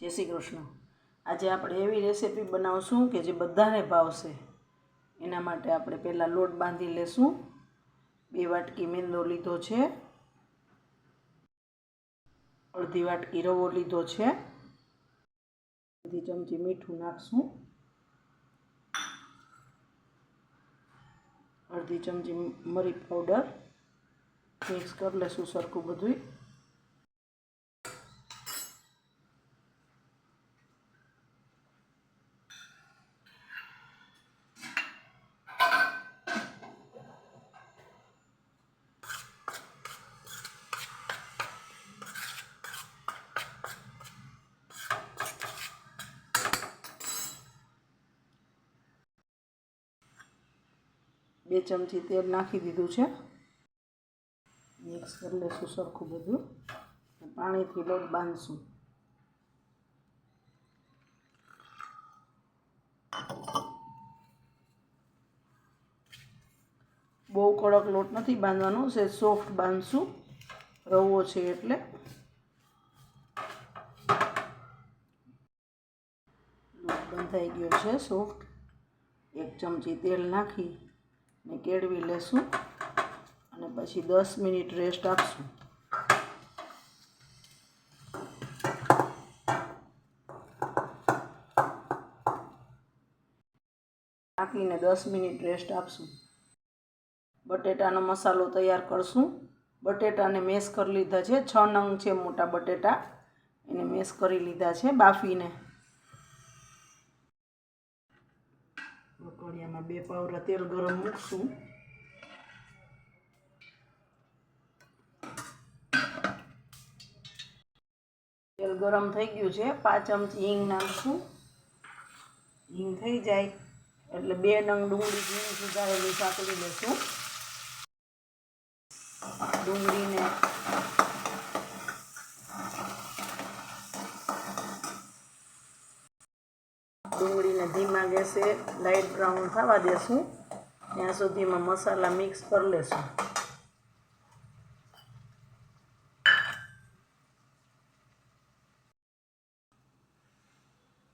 જય શ્રી કૃષ્ણ. આજે આપણે એવી રેસીપી બનાવશું કે જે બધાને ભાવશે. એના માટે આપણે પહેલાં લોટ બાંધી લેશું. બે વાટકી મેંદો લીધો છે. અડધી વાટકી રવો લીધો છે. અડધી ચમચી મીઠું નાખશું. અડધી ચમચી મરી પાવડર મિક્સ કરી લેશું સરખું બધું બે ચમચી તેલ નાખી દીધું છે. મિક્સ કરી લઈશું સરખું બધું. પાણીથી લોટ બાંધશું. બહુ કડક લોટ નથી બાંધવાનો, છે સોફ્ટ બાંધશું. રવો છે એટલે. લોટ બંધાઈ ગયો છે સોફ્ટ. એક ચમચી તેલ નાખી. ને કેળવી લેશું અને પછી દસ મિનિટ રેસ્ટ આપશું. નાખીને દસ મિનિટ રેસ્ટ આપશું. બટેટાનો મસાલો તૈયાર કરશું. બટેટાને મેશ કરી લીધા છે. છ નંગ છે મોટા બટેટા. એને મેશ કરી લીધા છે બાફીને. કડિયામાં બે પાવરા તેલ ગરમ મૂકશું. તેલ ગરમ થઈ ગયું છે. પાંચ ચમચી હિંગ નાખશું. હિંગ થઈ જાય એટલે બે નંગ ડુંગળી ઝીણી સુધારેલી સાંકળી લેશું. ડુંગળીને ડુંગળીને ધીમા ગેસે લાઇટ બ્રાઉન થવા દેશું ત્યાં સુધીમાં મસાલા મિક્સ કરી લેશું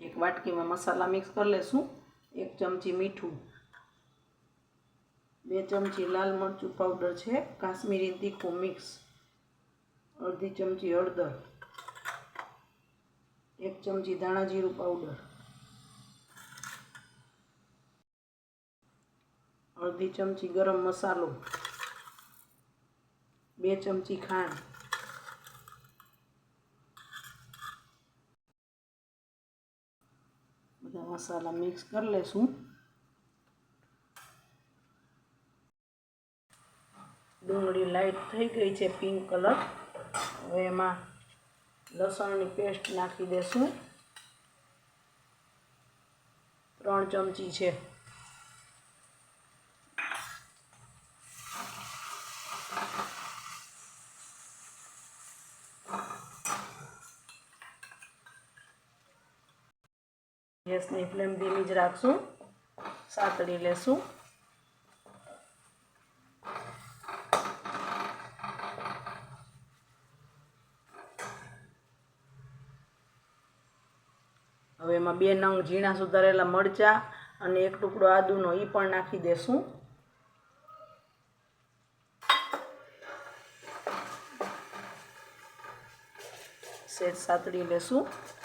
એક વાટકીમાં મસાલા મિક્સ કરી લેશું એક ચમચી મીઠું બે ચમચી લાલ મરચું પાવડર છે, કાશ્મીરી તીખું મિક્સ અડધી ચમચી હળદર. એક ચમચી ધાણા જીરું પાવડર અડધી ચમચી ગરમ મસાલો. બે ચમચી ખાંડ. બધા મસાલા મિક્સ કરી લેશું. ડુંગળી લાઈટ થઈ ગઈ છે પિંક કલર. હવે એમાં લસણની પેસ્ટ નાખી દેશું. ત્રણ ચમચી છે. ગેસની ફ્લેમ ધીમી જ રાખશું. સાતળી લેશું. હવે એમાં બે નંગ ઝીણા સુધારેલા મરચાં અને એક ટુકડો આદુનો એ પણ નાખી દેશું. સેટ સાતડી લેશું.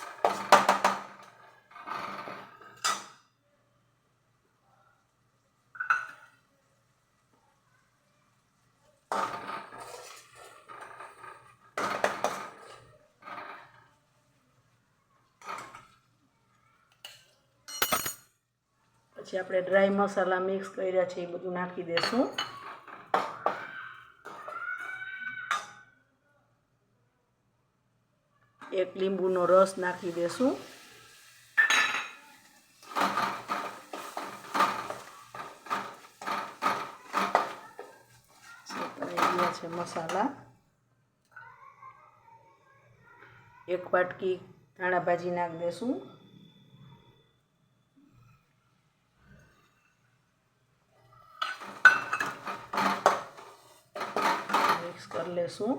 પછી આપણે ડ્રાય મસાલા મિક્સ કર્યા છે, એ બધું નાખી દઈશું એક લીંબુનો રસ નાખી દઈશું છે મસાલા. એક વાટકી ધાણા ભાજી નાખી દઈશું મિક્સ કરી લેશું.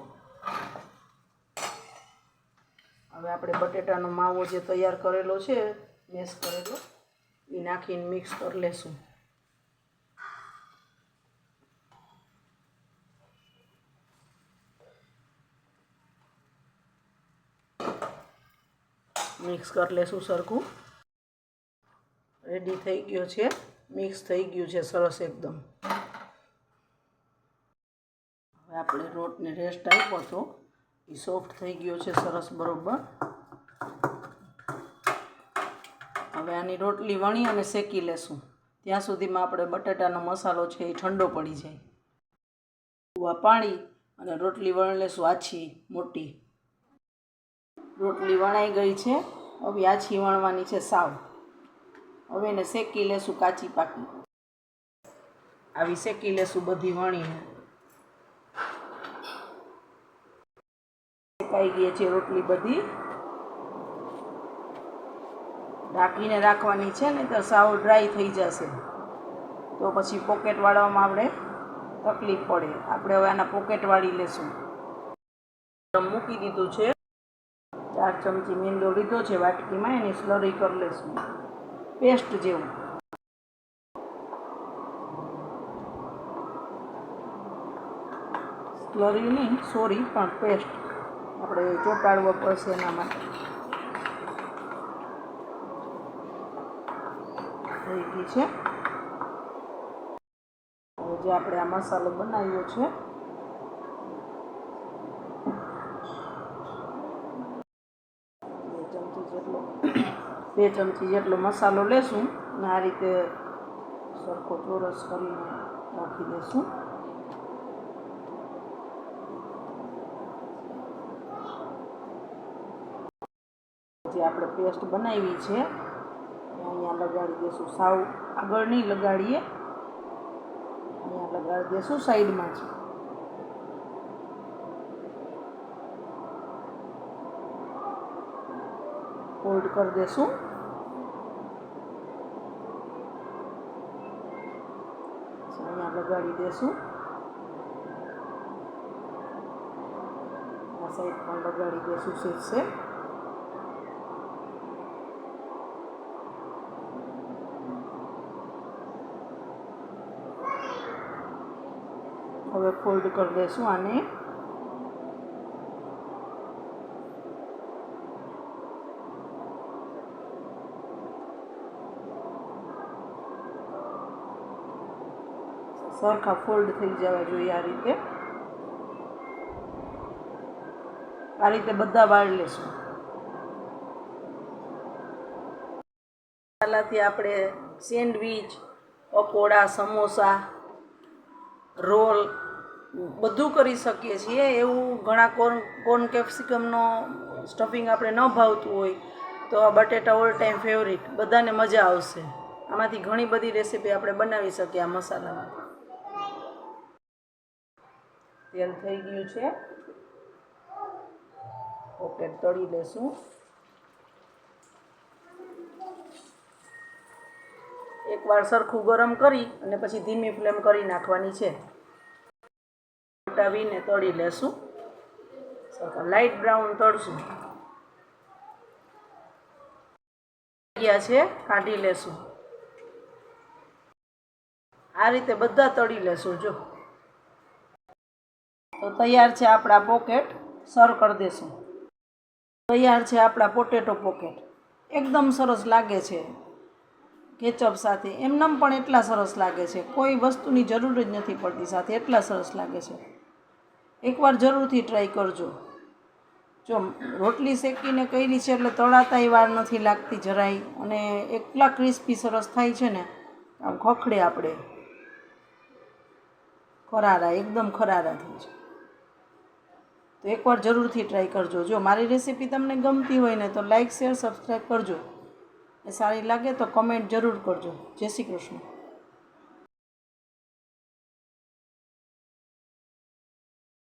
હવે આપણે બટેટાનો માવો જે તૈયાર કરેલો છે, મેશ કરેલો, એ નાખીને મિક્સ કરી લેશું. મિક્સ કરી લેશું સરખું. રેડી થઈ ગયો છે. મિક્સ થઈ ગયું છે સરસ એકદમ. રોટને રેસ્ટ આપ્યો હતો. એ સોફ્ટ થઈ ગયો છે સરસ બરોબર. હવે આની રોટલી વણી અને શેકી લેશું. ત્યાં સુધીમાં આપણે બટાટાનો મસાલો છે એ ઠંડો પડી જાય. આ પાણી અને રોટલી વણી લેશું આછી, મોટી. રોટલી વણાઈ ગઈ છે. હવે આછી વણવાની છે સાવ. હવે એને શેકી લેશું કાચી પાકી. આવી શેકી લેશું બધી વણીને. શેકાઈ ગઈ છે રોટલી બધી. ઢાંકીને રાખવાની છે ને તો સાવ ડ્રાય થઈ જશે. તો પછી પોકેટ વાળવામાં આપણે તકલીફ પડે. આપણે હવે આના પોકેટ વાળી લેશું. મૂકી દીધું છે. ચાર ચમચી મેંદો લીધો છે વાટકીમાં, એની સ્લરી કરી લેશું. પેસ્ટ જેવું. સ્લરી નહીં સોરી પણ પેસ્ટ આપણે ચોંટાડવો પડશે એના માટે. થઈ ગઈ છે. જે આપણે આ મસાલો બનાવ્યો છે. બે ચમચી જેટલો, બે ચમચી જેટલો મસાલો લેશું અને આ રીતે સરખો ચોરસ કરીને રાખી દઈશું જે આપણે પેસ્ટ બનાવી છે અહીંયા લગાડી દઈશું સાવ આગળ નહીં લગાડીએ. અહીંયા લગાડી દઈશું સાઈડમાં છે ફોલ્ડ કરી દેશું. અહીંયા લગાડી દેશું. આ સાઈડ પણ લગાડી દેશું છે હવે ફોલ્ડ કરી દઈશું આને. સરખા ફોલ્ડ થઈ જવા જોઈએ આ રીતે. આ રીતે બધા વાળ લેશું. મસાલાથી આપણે સેન્ડવીચ પકોડા, સમોસા, રોલ બધું કરી શકીએ છીએ. એવું ઘણા કોર્ન કોર્ન કેપ્સિકમનો સ્ટફિંગ આપણે ન ભાવતું હોય, તો આ બટેટા ઓલ ટાઈમ ફેવરિટ. બધાને મજા આવશે. આમાંથી ઘણી બધી રેસીપી આપણે બનાવી શકીએ આ મસાલામાં. તેલ થઈ ગયું છે. ઓકે, તળી લેશું. એકવાર સરખું ગરમ કરી અને પછી ધીમી ફ્લેમ કરી નાખવાની છે. પટાવીને તળી લેશું. લાઇટ બ્રાઉન તળશું. છે, કાઢી લેશું. આ રીતે બધા તળી લેશું, જો. તો તૈયાર છે આપણા પોકેટ સર્વ કરી દેશું. તૈયાર છે આપણા પોટેટો પોકેટ એકદમ સરસ લાગે છે. કેચઅપ સાથે. એમનેમ પણ એટલા સરસ લાગે છે. કોઈ વસ્તુની જરૂર જ નથી પડતી સાથે. એટલા સરસ લાગે છે. એકવાર જરૂરથી ટ્રાય કરજો. જો રોટલી શેકીને કરી છે એટલે તળાતાય વાર નથી લાગતી જરાય અને એટલા ક્રિસ્પી સરસ થાય છે ને, આમ ખખડે આપણે. ખરારા, એકદમ ખરારા થાય છે. તો એકવાર જરૂરથી ટ્રાય કરજો. જો મારી રેસીપી તમને ગમતી હોય ને તો લાઇક શેર સબસ્ક્રાઈબ કરજો. એ સારી લાગે તો કમેન્ટ જરૂર કરજો. જય શ્રી કૃષ્ણ.